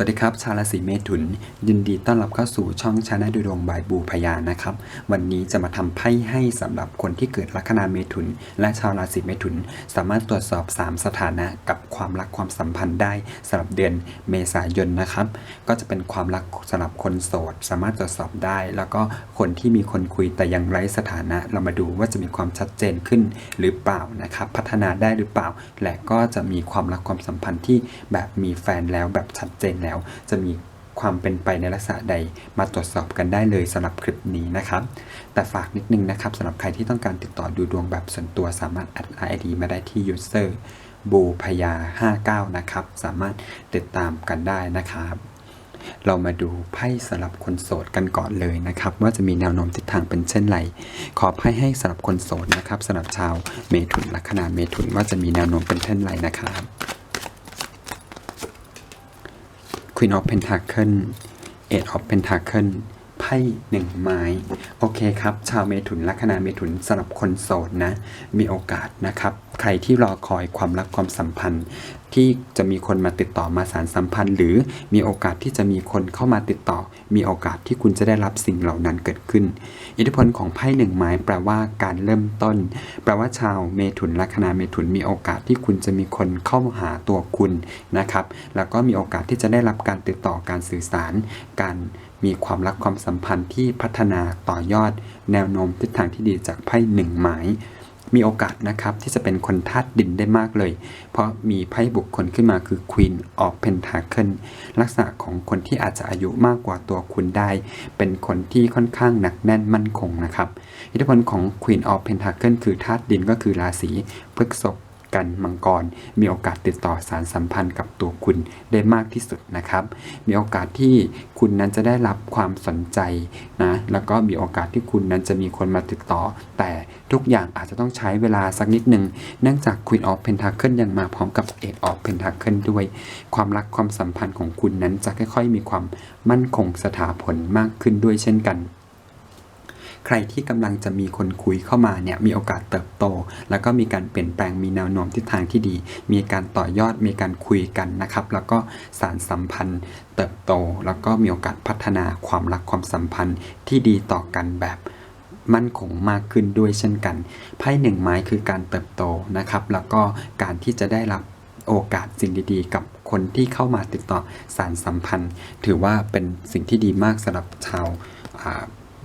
สวัสดีครับ ชาวราศีเมถุน ยินดีต้อนรับเข้าสู่ช่องชาแนลดูดวงบายบูพยานะครับ วันนี้จะมาทำไพ่ให้สำหรับคนที่เกิดลัคนาเมถุน และชาวราศีเมถุน สามารถตรวจสอบ 3 สถานะกับความรักความสัมพันธ์ได้สำหรับเดือนเมษายนนะครับ ก็จะเป็นความรักสำหรับคนโสด สามารถตรวจสอบได้ แล้วก็คนที่มีคนคุยแต่ยังไร้สถานะ เรามาดูว่าจะมีความชัดเจนขึ้นหรือเปล่านะครับ พัฒนาได้หรือเปล่า และก็จะมีความรักความสัมพันธ์ที่แบบมีแฟนแล้วแบบชัดเจนแล้วจะมีความเป็นไปในลักษณะใดมาตรวจสอบกันได้เลยสำหรับคลิปนี้นะครับ แต่ฝากนิดนึงนะครับสำหรับใครที่ต้องการติดต่อดูดวงแบบส่วนตัวสามารถแอดไลน์ไอดีมาได้ที่ user บูพยา 59 นะครับ สามารถติดตามกันได้นะครับ เรามาดูไพ่สำหรับคนโสดกันก่อนเลยนะครับ ว่าจะมีแนวโน้มทิศทางเป็นเช่นไร ขอไพ่ให้สำหรับคนโสดนะครับสำหรับชาวเมถุนลัคนาเมถุนว่าจะมีแนวโน้มเป็นเช่นไรนะครับ Queen of Pentacle Eight of Pentacle ไพ่หนึ่งไม้ โอเคครับ ชาวเมถุนลัคนาเมถุนสำหรับคนโสดนะ มีโอกาสนะครับ ใครที่รอคอยความรักความสัมพันธ์ ที่จะมีคนมาติดต่อมาสารสัมพันธ์ หรือมีโอกาสที่จะมีคนเข้ามาติดต่อ มีโอกาสที่คุณจะได้รับสิ่งเหล่านั้นเกิดขึ้น อิทธิพลของไพ่หนึ่งไม้แปลว่าการเริ่มต้น แปลว่าชาวเมถุนลัคนาเมถุนมีโอกาสที่คุณจะมีคนเข้ามาหาตัวคุณนะครับ แล้วก็มีโอกาสที่จะได้รับการติดต่อการสื่อสาร การมีความรักความสัมพันธ์ที่พัฒนาต่อยอด แนวโน้มทิศทางที่ดีจากไพ่หนึ่งไม้ มีโอกาสนะครับที่จะเป็นคนธาตุดินได้มากเลย เพราะมีไพ่บุคคลขึ้นมาคือ Queen of Pentacle ลักษณะของคนที่อาจจะอายุมากกว่าตัวคุณได้ เป็นคนที่ค่อนข้างหนักแน่นมั่นคงนะครับ อิทธิพลของ Queen of Pentacle คือธาตุดินก็คือราศีพฤษภ กันมังกร มีโอกาสติดต่อสารสัมพันธ์กับตัวคุณได้มากที่สุดนะครับ มีโอกาสที่คุณนั้นจะได้รับความสนใจนะแล้วก็มีโอกาสที่คุณนั้นจะมีคนมาติดต่อ แต่ทุกอย่างอาจจะต้องใช้เวลาสักนิดหนึ่งเนื่องจาก Queen of Pentacle ยังมาพร้อมกับ Eight of Pentacle ด้วย ความรักความสัมพันธ์ของคุณนั้นจะค่อย ๆ มีความมั่นคงสถาผลมากขึ้นด้วยเช่นกัน ใครที่กำลังจะมีคนคุยเข้ามาเนี่ยมีโอกาสเติบโต แล้วก็มีการเปลี่ยนแปลงมีแนวโน้มทิศทางที่ดี มีการต่อยอดมีการคุยกันนะครับ แล้วก็สารสัมพันธ์เติบโต แล้วก็มีโอกาสพัฒนาความรักความสัมพันธ์ที่ดีต่อกันแบบมั่นคงมากขึ้นด้วยเช่นกัน ไพ่หนึ่งไม้คือการเติบโตนะครับ แล้วก็การที่จะได้รับโอกาสสิ่งดีๆ กับคนที่เข้ามาติดต่อสารสัมพันธ์ ถือว่าเป็นสิ่งที่ดีมากสำหรับชาว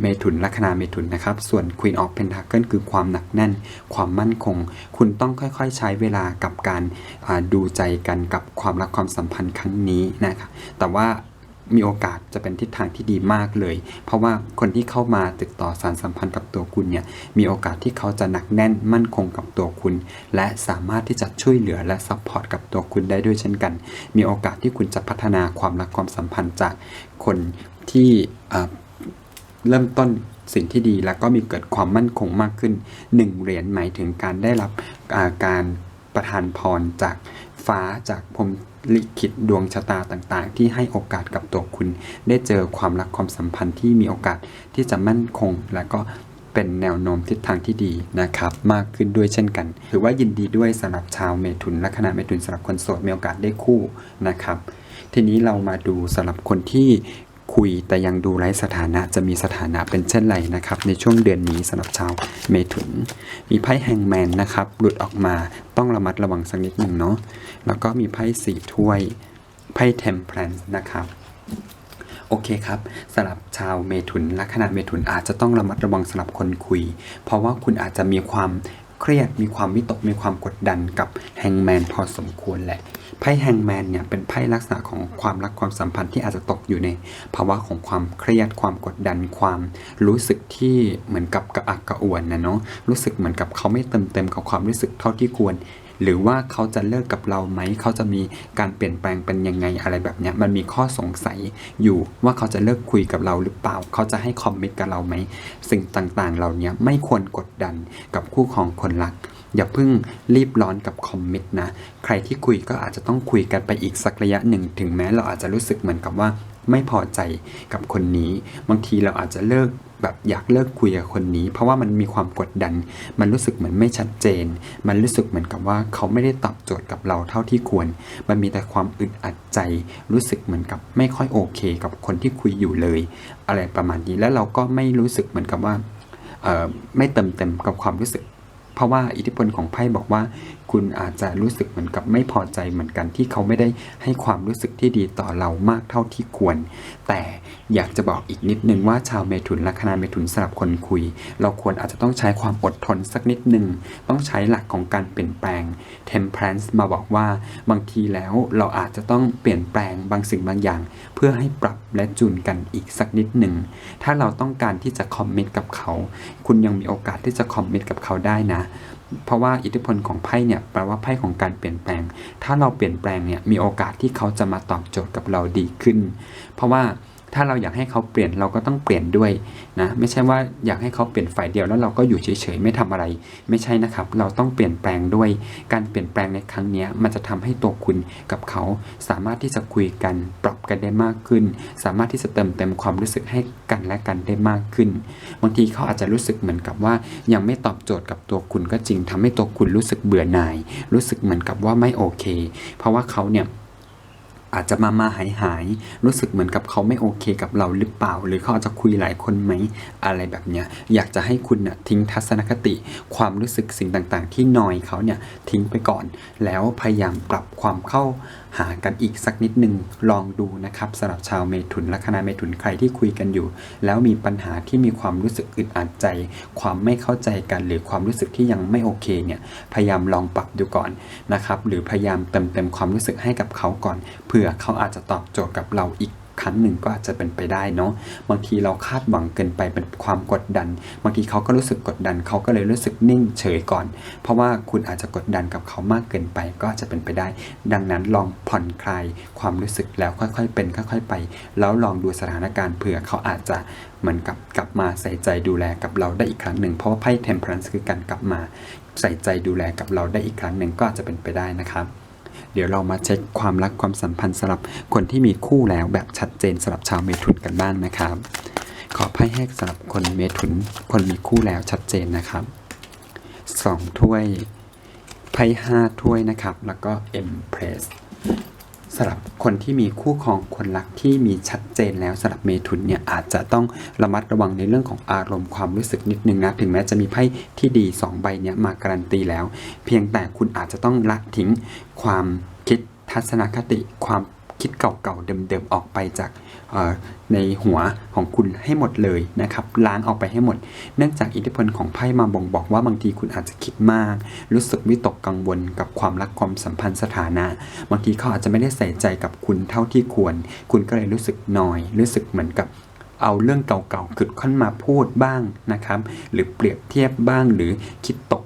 เมถุนลัคนาเมถุนนะครับ ส่วน Queen of Pentacle คือความหนักแน่น ความมั่นคง คุณต้องค่อยๆ ใช้เวลากับการาดูใจกันกับความรักความสัมพันธ์ครั้งนี้นะครับแต่ว่ามีโอกาสจะเป็นทิศทางที่ดีมากเลย เพราะว่าคนที่เข้ามาติดต่อสารสัมพันธ์กับตัวคุณเนี่ย มีโอกาสที่เขาจะหนักแน่นมั่นคงกับตัวคุณ และสามารถที่จะช่วยเหลือและซัพพอร์ตกับตัวคุณได้ด้วยเช่นกัน มีโอกาสที่คุณจะพัฒนาความรักความสัมพันธ์จากคนที่ เริ่มต้นสิ่งที่ดีแล้วก็มีเกิดความมั่นคงมากขึ้นหนึ่งเหรียญหมายถึงการได้รับาการประทานพรจากฟ้าจากพรมลิขิตดวงชะตาต่างๆ ที่ให้โอกาสกับตัวคุณ ได้เจอความรักความสัมพันธ์ที่มีโอกาสที่จะมั่นคง และก็เป็นแนวโน้มทิศทางที่ดีนะครับ มากขึ้นด้วยเช่นกันถือว่ายินดีด้วยสำหรับชาวเมถุนลัคนาเมถุนสำหรับคนโสดมีโอกาสได้คู่นะครับ ทีนี้เรามาดูสำหรับคนที่ คุยแต่ยังดูไร้สถานะจะมีสถานะเป็นเช่นไรนะครับ ในช่วงเดือนนี้สำหรับชาวเมถุน มีไพ่แฮงแมนนะครับหลุดออกมาต้องระมัดระวังสักนิดหนึ่งเนาะแล้วก็มีไพ่สี่ถ้วยไพ่เทมเพลนนะครับโอเคครับสำหรับชาวเมถุนและขนาดเมถุนอาจจะต้องระมัดระวังสำหรับคนคุย เพราะว่าคุณอาจจะมีความเครียดมีความวิตกมีความกดดันกับแฮงแมนพอสมควรแหละ ไพ่แฮงแมนเนี่ยเป็นไพ่ลักษณะของความรักความสัมพันธ์ที่อาจจะตกอยู่ในภาวะของความเครียดความกดดันความรู้สึกที่เหมือนกับกระอักกระอ่วนนะเนาะรู้สึกเหมือนกับเขาไม่เต็มเต็มกับความรู้สึกเท่าที่ควร หรือว่าเขาจะเลิกกับเราไหม เขาจะมีการเปลี่ยนแปลงเป็นยังไงอะไรแบบนี้มันมีข้อสงสัยอยู่ว่าเขาจะเลิกคุยกับเราหรือเปล่า เขาจะให้คอมมิตกับเราไหม สิ่งต่างๆ เหล่านี้ไม่ควรกดดันกับคู่ของคนรัก อย่าเพิ่งรีบร้อนกับคอมมิตนะ ใครที่คุยก็อาจจะต้องคุยกันไปอีกสักระยะหนึ่ง ถึงแม้เราอาจจะรู้สึกเหมือนกับว่า ไม่พอใจกับคนนี้ บางทีเราอาจจะเลิกแบบอยากเลิกคุยกับคนนี้ เพราะว่ามันมีความกดดัน มันรู้สึกเหมือนไม่ชัดเจน มันรู้สึกเหมือนกับว่าเขาไม่ได้ตอบโจทย์กับเราเท่าที่ควร มันมีแต่ความอึดอัดใจ รู้สึกเหมือนกับไม่ค่อยโอเค กับคนที่คุยอยู่เลย อะไรประมาณนี้ แล้วเราก็ไม่รู้สึกเหมือนกับว่าไม่เต็มเต็มกับความรู้สึก เพราะว่าอิทธิพลของไพ่บอกว่า คุณอาจจะรู้สึกเหมือนกับไม่พอใจเหมือนกันที่เขาไม่ได้ให้ความรู้สึกที่ดีต่อเรามากเท่าที่ควร แต่อยากจะบอกอีกนิดนึงว่าชาวเมถุนลัคนาเมถุนสำหรับคนคุย เราควรอาจจะต้องใช้ความอดทนสักนิดนึงต้องใช้หลักของการเปลี่ยนแปลง temperance มาบอกว่าบางทีแล้วเราอาจจะต้องเปลี่ยนแปลงบางสิ่งบางอย่าง เพื่อให้ปรับและจูนกันอีกสักนิดหนึ่งถ้าเราต้องการที่จะคอมมิตกับเขา คุณยังมีโอกาสที่จะคอมมิตกับเขาได้นะเพราะว่าอิทธิพลของไพ่เนี่ยแปลว่าไพ่ของการเปลี่ยนแปลง ถ้าเราเปลี่ยนแปลงเนี่ยมีโอกาสที่เขาจะมาตอบโจทย์กับเราดีขึ้น เพราะว่า ถ้าเราอยากให้เขาเปลี่ยนเราก็ต้องเปลี่ยนด้วยนะไม่ใช่ว่าอยากให้เขาเปลี่ยนฝ่ายเดียวแล้วเราก็อยู่เฉยๆไม่ทำอะไร ไม่ใช่นะครับ เราต้องเปลี่ยนแปลงด้วย การเปลี่ยนแปลงในครั้งนี้มันจะทำให้ตัวคุณกับเขา สามารถที่จะคุยกันปรับกันได้มากขึ้น สามารถที่จะเติมเต็มความรู้สึกให้กันและกันได้มากขึ้นบางทีเขาอาจจะรู้สึกเหมือนกับว่า ยังไม่ตอบโจทย์กับตัวคุณก็จริงทำให้ตัวคุณรู้สึกเบื่อหน่าย รู้สึกเหมือนกับว่าไม่โอเค เพราะว่าเขาเนี่ย อาจจะมามาหายหายรู้สึกเหมือนกับเขาไม่โอเคกับเราหรือเปล่า หรือเขาอาจจะคุยหลายคนไหมอะไรแบบเนี้ยอยากจะให้คุณน่ะทิ้งทัศนคติ ความรู้สึกสิ่งต่างๆ ที่นอยเขาเนี่ยทิ้งไปก่อน แล้วพยายามปรับความเข้า หากันอีกสักนิดหนึ่งลองดูนะครับสำหรับชาวเมถุนลัคนาเมถุนใครที่คุยกันอยู่ แล้วมีปัญหาที่มีความรู้สึกอึดอัดใจ ความไม่เข้าใจกัน หรือความรู้สึกที่ยังไม่โอเคเนี่ยพยายามลองปรับดูก่อนนะครับหรือพยายามเติมเต็มความรู้สึกให้กับเขาก่อนเผื่อเขาอาจจะตอบโจทย์กับเราอีก ครั้งหนึ่งก็อาจจะเป็นไปได้เนาะบางทีเราคาดหวังเกินไปเป็นความกดดัน บางทีเขาก็รู้สึกกดดันเขาก็เลยรู้สึกนิ่งเฉยก่อน เพราะว่าคุณอาจจะกดดันกับเขามากเกินไปก็อาจจะเป็นไปได้ ดังนั้นลองผ่อนคลายความรู้สึกแล้วค่อยๆ เป็นค่อย ๆ ไป แล้วลองดูสถานการณ์เผื่อเขาอาจจะเหมือนกับกลับมาใส่ใจดูแลกับเราได้อีกครั้งหนึ่งเพราะว่าไพ่ temperance คือการกลับมาใส่ใจดูแลกับเราได้อีกครั้งหนึ่งก็อาจจะเป็นไปได้นะครับ เดี๋ยวเรามาเช็คความรักความสัมพันธ์สำหรับคนที่มีคู่แล้วแบบชัดเจนสำหรับชาวเมถุนกันบ้างนะครับ ขอไพ่แหกสำหรับคนเมถุน คนมีคู่แล้วชัดเจนนะครับสองถ้วยไพ่ห้าถ้วยนะครับ แล้วก็เอ็มเพร สำหรับคนที่มีคู่ครองคนรักที่มีชัดเจนแล้วสำหรับเมถุนเนี่ยอาจจะต้องระมัดระวังในเรื่องของอารมณ์ความรู้สึกนิดนึงนะถึงแม้จะมีไพ่ที่ดีสองใบเนี่ยมาการันตีแล้ว เพียงแต่คุณอาจจะต้องละทิ้งความคิดทัศนคติความ คิดเก่าๆเดิมๆออกไปจากในหัวของคุณให้หมดเลยนะครับล้างออกไปให้หมด เนื่องจากอิทธิพลของไพ่มาบ่งบอกว่าบางทีคุณอาจจะคิดมาก รู้สึกวิตกกังวลกับความรักความสัมพันธ์สถานะ บางทีเขาอาจจะไม่ได้ใส่ใจกับคุณเท่าที่ควร คุณก็เลยรู้สึกนอย รู้สึกเหมือนกับเอาเรื่องเก่าๆขึ้นขึ้นมาพูดบ้างนะครับ หรือเปรียบเทียบบ้างหรือคิดตก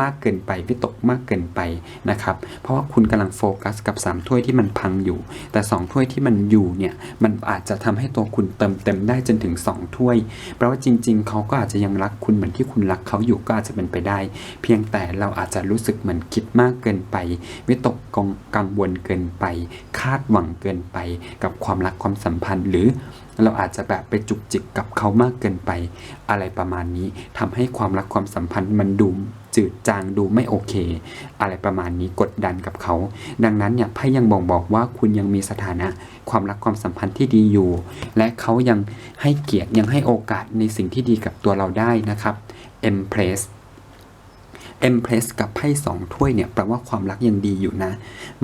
มากเกินไปวิตกมากเกินไปนะครับ เพราะว่าคุณกำลังโฟกัสกับ 3 ถ้วยที่มันพังอยู่ แต่ 2 ถ้วยที่มันอยู่เนี่ยมันอาจจะทำให้ตัวคุณเติมเต็มได้จนถึง 2 ถ้วยแปลว่าจริง ๆ เขาก็อาจจะยังรักคุณเหมือนที่คุณรักเขาอยู่ก็อาจจะเป็นไปได้ เพียงแต่เราอาจจะรู้สึกเหมือนคิดมากเกินไป วิตกกังกังวลเกินไป คาดหวังเกินไป กับความรักความสัมพันธ์หรือเราอาจจะแบบไปจุกจิกกับเขามากเกินไป อะไรประมาณนี้ทำให้ความรักความสัมพันธ์มันดูจืดจางดูไม่โอเค อะไรประมาณนี้กดดันกับเขา ดังนั้นเนี่ยไพ่ยังบ่งบอกว่าคุณยังมีสถานะ ความรักความสัมพันธ์ที่ดีอยู่ และเขายังให้เกียรติยังให้โอกาสในสิ่งที่ดีกับตัวเราได้นะครับ Empress Empress กับไพ่สองถ้วยเนี่ยแปลว่าความรักยังดีอยู่นะ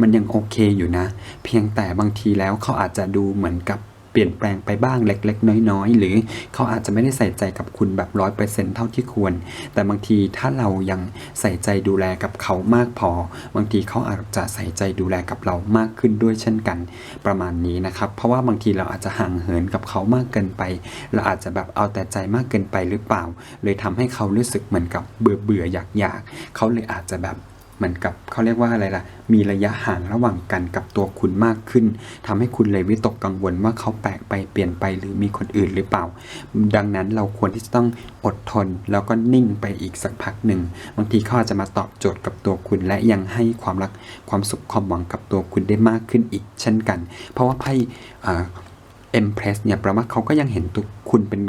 มันยังโอเคอยู่นะ เพียงแต่บางทีแล้วเขาอาจจะดูเหมือนกับ เปลี่ยนแปลงไปบ้างเล็ก ๆ น้อย ๆ หรือเขาอาจจะไม่ได้ใส่ใจกับคุณแบบร้อยเปอร์เซ็นต์เท่าที่ควร แต่บางทีถ้าเรายังใส่ใจดูแลกับเขามากพอ บางทีเขาอาจจะใส่ใจดูแลกับเรามากขึ้นด้วยเช่นกันประมาณนี้นะครับ เพราะว่าบางทีเราอาจจะห่างเหินกับเขามากเกินไป เราอาจจะแบบเอาแต่ใจมากเกินไปหรือเปล่า เลยทำให้เขารู้สึกเหมือนกับเบื่อเบื่ออยากอยากเขาเลยอาจจะแบบ เหมือนกับเขาเรียกว่าอะไรล่ะ มีระยะห่างระหว่างกันกับตัวคุณมากขึ้นทำให้คุณเลยวิตกกังวลว่าเขาแปลกไปเปลี่ยนไปหรือมีคนอื่นหรือเปล่า ดังนั้นเราควรที่จะต้องอดทน แล้วก็นิ่งไปอีกสักพักหนึ่งบางทีเขาอาจจะมาตอบโจทย์กับตัวคุณ และยังให้ความรักความสุขความหวังกับตัวคุณได้มากขึ้นอีกเช่นกัน เพราะว่าไพ่อ่า Empress เนี่ยแปลว่าเขาก็ยังเห็นตัวคุณเป็น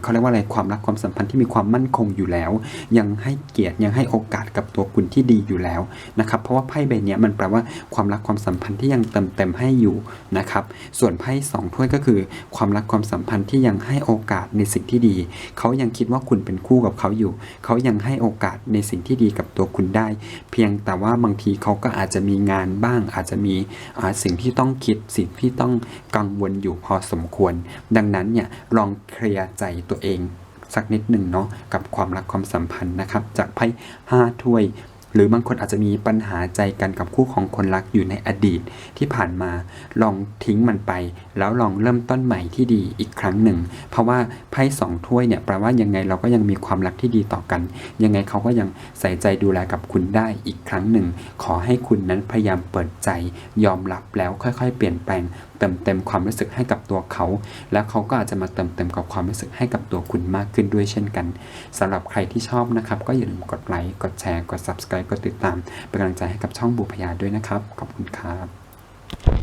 เขาเรียกว่าอะไรความรักความสัมพันธ์ที่มีความมั่นคงอยู่แล้ว ยังให้เกียรติยังให้โอกาสกับตัวคุณที่ดีอยู่แล้วนะครับเพราะว่าไพ่ใบนี้มันแปลว่าความรักความสัมพันธ์ที่ยังเติมเต็มให้อยู่นะครับส่วนไพ่สองถ้วยก็คือ ความรักความสัมพันธ์ที่ยังให้โอกาสในสิ่งที่ดี เขายังคิดว่าคุณเป็นคู่กับเขาอยู่ เขายังให้โอกาสในสิ่งที่ดีกับตัวคุณได้ เพียงแต่ว่าบางทีเขาก็อาจจะมีงานบ้าง อาจจะมีสิ่งที่ต้องคิดสิ่งที่ต้องกังวลอยู่พอสมควร ดังนั้นเนี่ยลองเคลียร์ใจตัวเองสักนิดหนึ่งเนาะกับความรักความสัมพันธ์นะครับ จากไพ่ห้าถ้วย หรือบางคนอาจจะมีปัญหาใจกันกับคู่ของคนรักอยู่ในอดีตที่ผ่านมาลองทิ้งมันไป แล้วลองเริ่มต้นใหม่ที่ดีอีกครั้งหนึ่ง เพราะว่าไพ่สองถ้วยเนี่ยแปลว่ายังไงเราก็ยังมีความรักที่ดีต่อกัน ยังไงเขาก็ยังใส่ใจดูแลกับคุณได้อีกครั้งหนึ่ง ขอให้คุณนั้นพยายามเปิดใจ ยอมรับแล้วค่อยๆ เปลี่ยนแปลงเติมเต็มความรู้สึกให้กับตัวเขา แล้วเขาก็อาจจะมาเติมเต็มกับความรู้สึกให้กับตัวคุณมากขึ้นด้วยเช่นกันสำหรับใครที่ชอบนะครับ ก็อย่าลืมกดไลค์กดแชร์กด subscribe ก็ติดตามเป็นกำลังใจให้กับช่องบุพยาด้วยนะครับ ขอบคุณครับ